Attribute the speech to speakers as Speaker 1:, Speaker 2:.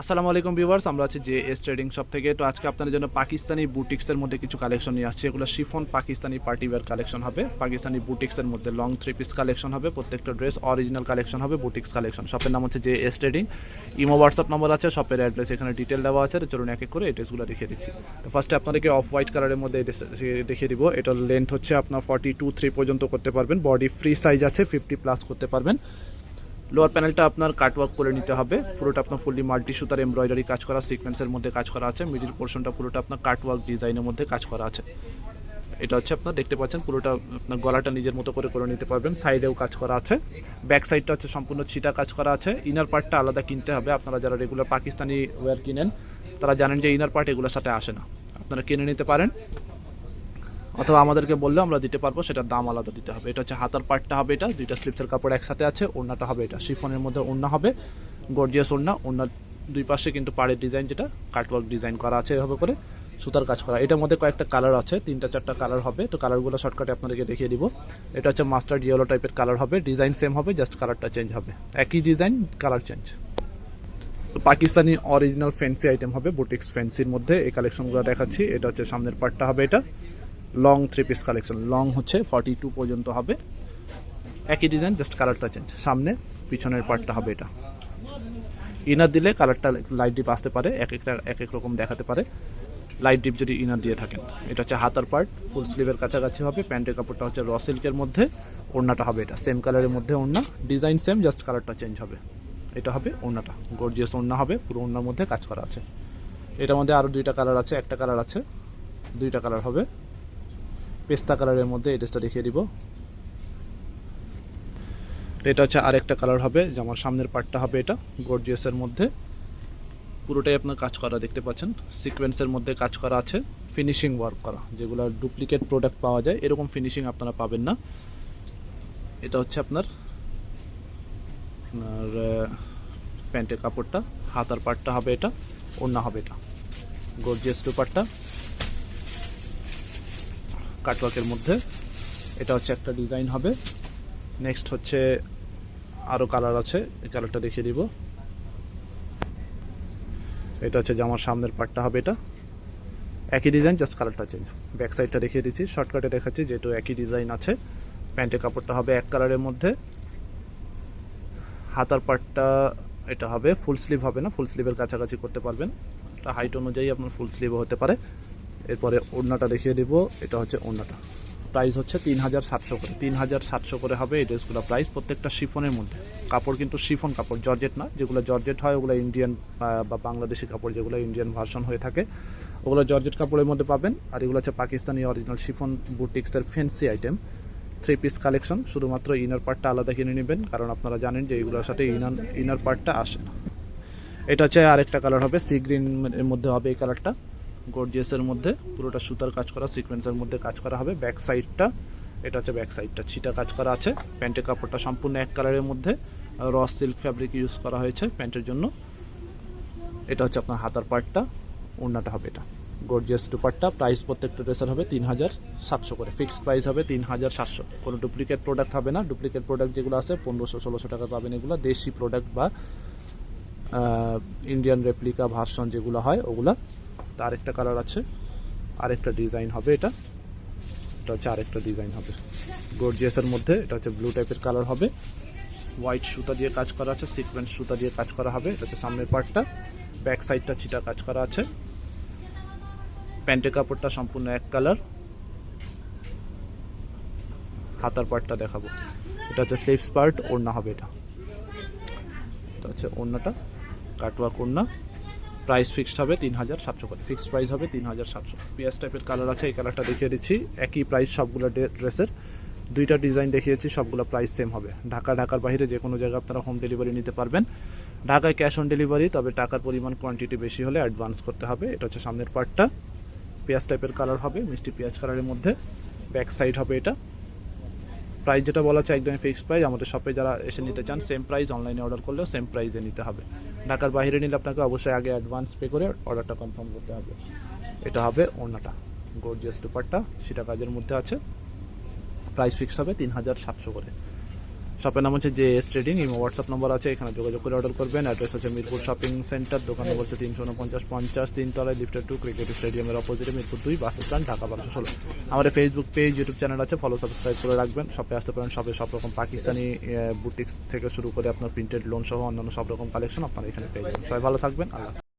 Speaker 1: আসসালামু আলাইকুম ভিউয়ার্স, আমরা আছি যে এস ট্রেডিং শপ থেকে। তো আজকে আপনাদের জন্য পাকিস্তানি বুটিক্সের মধ্যে কিছু কালেকশন নিয়ে আসছে। এগুলো chiffon Pakistani party wear collection হবে। পাকিস্তানি বুটিক্সের মধ্যে লং থ্রি পিস কালেকশন হবে, প্রত্যেকটা ড্রেস অরিজিনাল কালেকশন হবে, বুটিক্স কালেকশন। শপের নাম হচ্ছে যে S trading. Imo WhatsApp number আছে, শপের অ্যাড্রেস এখানে ডিটেল দেওয়া আছে। চলুন এক এক করে এই ড্রেসগুলো দেখিয়ে দিচ্ছি। তো ফার্স্টে আপনাদেরকে অফ হোয়াইট কালারের মধ্যে দেখিয়ে দিব। এটার লেন্থ হচ্ছে আপনার ফর্টি টু থ্রি পর্যন্ত করতে পারবেন। বডি ফ্রি সাইজ আছে ফিফটি প্লাস করতে পারবেন। লোয়ার প্যানেলটা আপনার কাটওয়ার্ক করে নিতে হবে। পুরোটা আপনার ফুললি মাল্টি সুতার এমব্রয়ডারি কাজ করা সিকোয়েন্সের মধ্যে কাজ করা আছে। মিডিল পোর্শনটা পুরোটা আপনার কাটওয়ার্ক ডিজাইনের মধ্যে কাজ করা আছে। এটা হচ্ছে আপনার, দেখতে পাচ্ছেন, পুরোটা আপনার গলাটা নিজের মতো করে করে নিতে পারবেন। সাইডেও কাজ করা আছে। ব্যাক সাইডটা হচ্ছে সম্পূর্ণ ছিটা কাজ করা আছে। ইনার পার্টটা আলাদা কিনতে হবে। আপনারা যারা রেগুলার পাকিস্তানি ওয়্যার কিনেন, তারা জানেন যে ইনার পার্ট এগুলোর সাথে আসে না। আপনারা কিনে নিতে পারেন। অথবা আমাদেরকে বললে আমরা দিতে পারব, সেটার দাম আলাদা দিতে হবে। এটা হচ্ছে হাতার পার্টটা হবে এটা, দুইটা স্লিপসের কাপড় একসাথে আছে, ওড়নাটা হবে এটা। শিফনের মধ্যে ওড়না হবে গর্জিয়াস ওড়না ওড়নার দুই পাশে কিন্তু পাড়ের ডিজাইন যেটা কাটওয়ার্ক ডিজাইন করা আছে এভাবে করে, সুতার কাজ করা। এটার মধ্যে কয়েকটা কালার আছে, তিনটা চারটা কালার হবে, তো কালারগুলো শর্টকাটে আপনাদেরকে দেখিয়ে দিব। এটা হচ্ছে মাস্টার্ড ইয়েলো টাইপের কালার হবে ডিজাইন সেম হবে জাস্ট কালারটা চেঞ্জ হবে। একই design colour change Pakistani original fancy item হবে বুটিক্স ফ্যান্সির মধ্যে, এই কালেকশনগুলো দেখাচ্ছি। এটা হচ্ছে সামনের পার্টটা হবে এটা। Long three piece collection long হচ্ছে ফর্টি টু পর্যন্ত হবে। একই ডিজাইন জাস্ট কালারটা চেঞ্জ সামনে, পিছনের পার্টটা হবে এটা। ইনার দিলে কালারটা লাইট ডিপ আসতে পারে, এক একটা, এক এক রকম দেখাতে পারে। লাইট ডিপ যদি ইনার দিয়ে থাকেন। এটা হচ্ছে হাতার পার্ট ফুল স্লিভের কাছাকাছি হবে। প্যান্টের কাপড়টা হচ্ছে র সিল্কের মধ্যে, ওড়নাটা হবে এটা। সেম কালারের মধ্যে ওড়না। ডিজাইন সেম জাস্ট কালারটা চেঞ্জ হবে। এটা হবে ওড়নাটা। গর্জিয়াস ওড়না হবে, পুরো ওড়নার মধ্যে কাজ করা আছে। এটার মধ্যে আরও দুইটা কালার আছে, একটা কালার আছে, দুইটা কালার হবে। পেস্তা কালারের মধ্যে এই ড্রেসটা দেখিয়ে দিব। এটা হচ্ছে আরেকটা কালার হবে জামার সামনের পার্টটা হবে এটা গর্জিয়াসের মধ্যে। পুরোটাই আপনার কাজ করা দেখতে পাচ্ছেন। সিকোয়েন্সের মধ্যে কাজ করা আছে ফিনিশিং ওয়ার্ক করা, যেগুলো ডুপ্লিকেট প্রোডাক্ট পাওয়া যায়, এরকম ফিনিশিং আপনারা পাবেন না। এটা হচ্ছে আপনার আপনার প্যান্টের কাপড়টা, হাতার পার্টটা হবে এটা, ওড়না হবে এটা। গর্জিয়াস দুপাট্টা। কাটওয়ার্কের মধ্যে। এটা হচ্ছে একটা ডিজাইন হবে। নেক্সট হচ্ছে আরও কালার আছে, এই কালারটা দেখিয়ে দিব। এটা হচ্ছে জামার সামনের পার্টটা হবে এটা। একই ডিজাইন জাস্ট কালারটা চেঞ্জ ব্যাক সাইডটা দেখিয়ে দিচ্ছি শর্টকাটে দেখাচ্ছি, যেহেতু একই ডিজাইন আছে। প্যান্টের কাপড়টা হবে এক কালারের মধ্যে। হাতার পার্টটা এটা হবে ফুল স্লিভ হবে না ফুল স্লিভের কাছাকাছি করতে পারবেন। হাইট অনুযায়ী আপনার ফুল স্লিভও হতে পারে। এরপরে ওড়নাটা দেখিয়ে দিব। এটা হচ্ছে ওড়নাটা। প্রাইস হচ্ছে তিন হাজার সাতশো করে। তিন হাজার সাতশো করে হবে এই ড্রেসগুলো প্রাইস প্রত্যেকটা শিফনের মধ্যে। কাপড় কিন্তু শিফন কাপড়, জর্জেট না। যেগুলো জর্জেট হয়, ওগুলো ইন্ডিয়ান বা বাংলাদেশি কাপড় যেগুলো ইন্ডিয়ান ভার্সন হয়ে থাকে, ওগুলো জর্জেট কাপড়ের মধ্যে পাবেন। আর এগুলো হচ্ছে পাকিস্তানি অরিজিনাল শিফন বুটিক্সের fancy item three piece collection শুধুমাত্র ইনার পার্টটা আলাদা কিনে নেবেন, কারণ আপনারা জানেন যে এইগুলোর সাথে ইনার ইনার পার্টটা আসে না। এটা হচ্ছে আরেকটা কালার হবে সি গ্রিন এর মধ্যে হবে এই কালারটা গর্জিয়াসের মধ্যে পুরোটা সুতার কাজ করা, সিকোয়েন্সের মধ্যে কাজ করা হবে। ব্যাক সাইডটা, এটা হচ্ছে ব্যাক সাইডটা, ছিটা কাজ করা আছে। প্যান্টের কাপড়টা সম্পূর্ণ এক কালারের মধ্যে। র সিল্ক ফ্যাব্রিক ইউজ করা হয়েছে প্যান্টের জন্য। এটা হচ্ছে আপনার হাতার পার্টটা ওড়নাটা হবে এটা। গর্জিয়াস দুপাট্টা, প্রাইস প্রত্যেকটা ড্রেসের হবে তিন হাজার সাতশো করে। ফিক্সড প্রাইস হবে তিন হাজার সাতশো। কোনো ডুপ্লিকেট প্রোডাক্ট হবে না। ডুপ্লিকেট প্রোডাক্ট যেগুলো আছে, পনেরোশো, ষোলোশো টাকা পাবেন এগুলো। দেশি প্রোডাক্ট বা ইন্ডিয়ান রেপ্লিকা ভার্সন যেগুলো হয়, ওগুলা। তো আরেকটা কালার আছে। আরেকটা ডিজাইন হবে এটা। এটা হচ্ছে আরেকটা ডিজাইন হবে। গর্জিয়াসের মধ্যে এটা হচ্ছে ব্লু টাইপের কালার হবে। হোয়াইট সুতা দিয়ে কাজ করা আছে সিকোয়েন্স সুতা দিয়ে কাজ করা হবে। এটা হচ্ছে সামনের পার্টটা। ব্যাক সাইডটা ছিটা কাজ করা আছে। প্যান্টের কাপড়টা সম্পূর্ণ এক কালার হাতার পার্টটা দেখাবো। এটা হচ্ছে স্লিভস পার্ট ওড়না হবে এটা। এটা হচ্ছে ওড়নাটা কাটওয়ার্ক ওড়না। প্রাইস ফিক্সড হবে তিন হাজার সাতশো করে। ফিক্সড প্রাইস হবে তিন হাজার সাতশো পিএস টাইপের কালার আছে, এই কালারটা দেখিয়ে দিচ্ছি। একই প্রাইস সবগুলো ড্রেসের। দুইটা ডিজাইন দেখিয়েছি, সবগুলো প্রাইস সেম হবে। ঢাকা, ঢাকার বাইরে যে কোনো জায়গায় আপনারা হোম ডেলিভারি নিতে পারবেন। ঢাকায় ক্যাশ অন ডেলিভারি তবে টাকার পরিমাণ কোয়ান্টিটি বেশি হলে অ্যাডভান্স করতে হবে। এটা হচ্ছে সামনের পার্টটা পেঁয়াজ টাইপের কালার হবে, মিষ্টি পেঁয়াজ কালারের মধ্যে। ব্যাক সাইড হবে এটা। প্রাইস যেটা বলা হচ্ছে একদমই ফিক্সড প্রাইস আমাদের শপে যারা এসে নিতে চান সেম প্রাইস অনলাইনে অর্ডার করলেও সেম প্রাইসে নিতে হবে। ঢাকার বাইরে নিলে আপনাকে অবশ্যই আগে অ্যাডভান্স পে করে অর্ডারটা কনফার্ম করতে হবে। এটা হবে ওড়নাটা। গোর্জিয়াস টুপারটা সেটা কাজের মধ্যে আছে। প্রাইস ফিক্স হবে তিন হাজার সাতশো করে। শপের নাম হচ্ছে J S trading, imo WhatsApp number আছে, এখানে যোগাযোগ করে অর্ডার করবেন। অ্যাড্রেস হচ্ছে মিরপুর শপিং সেন্টার দোকান নম্বর হচ্ছে তিনশো উনপঞ্চাশ পঞ্চাশ তিনতলায় লিফটেড টু ক্রিকেট স্টেডিয়ামের অপোজিটে মিরপুর দুই বাস স্ট্যান্ড ঢাকা বারোশো ষোলো। আমাদের ফেসবুক পেজ ইউটিউব চ্যানেল আছে ফলো সাবস্ক্রাইব করে রাখবেন। শপে আসতে পারেন শপে সব রকম পাকিস্তানি বুটিক্স থেকে শুরু করে আপনার প্রিন্টেড লোন সহ অন্যান্য সব রকম কালেকশন আপনারা এখানে পেয়ে যাবেন। সবাই ভালো থাকবেন, আল্লাহ।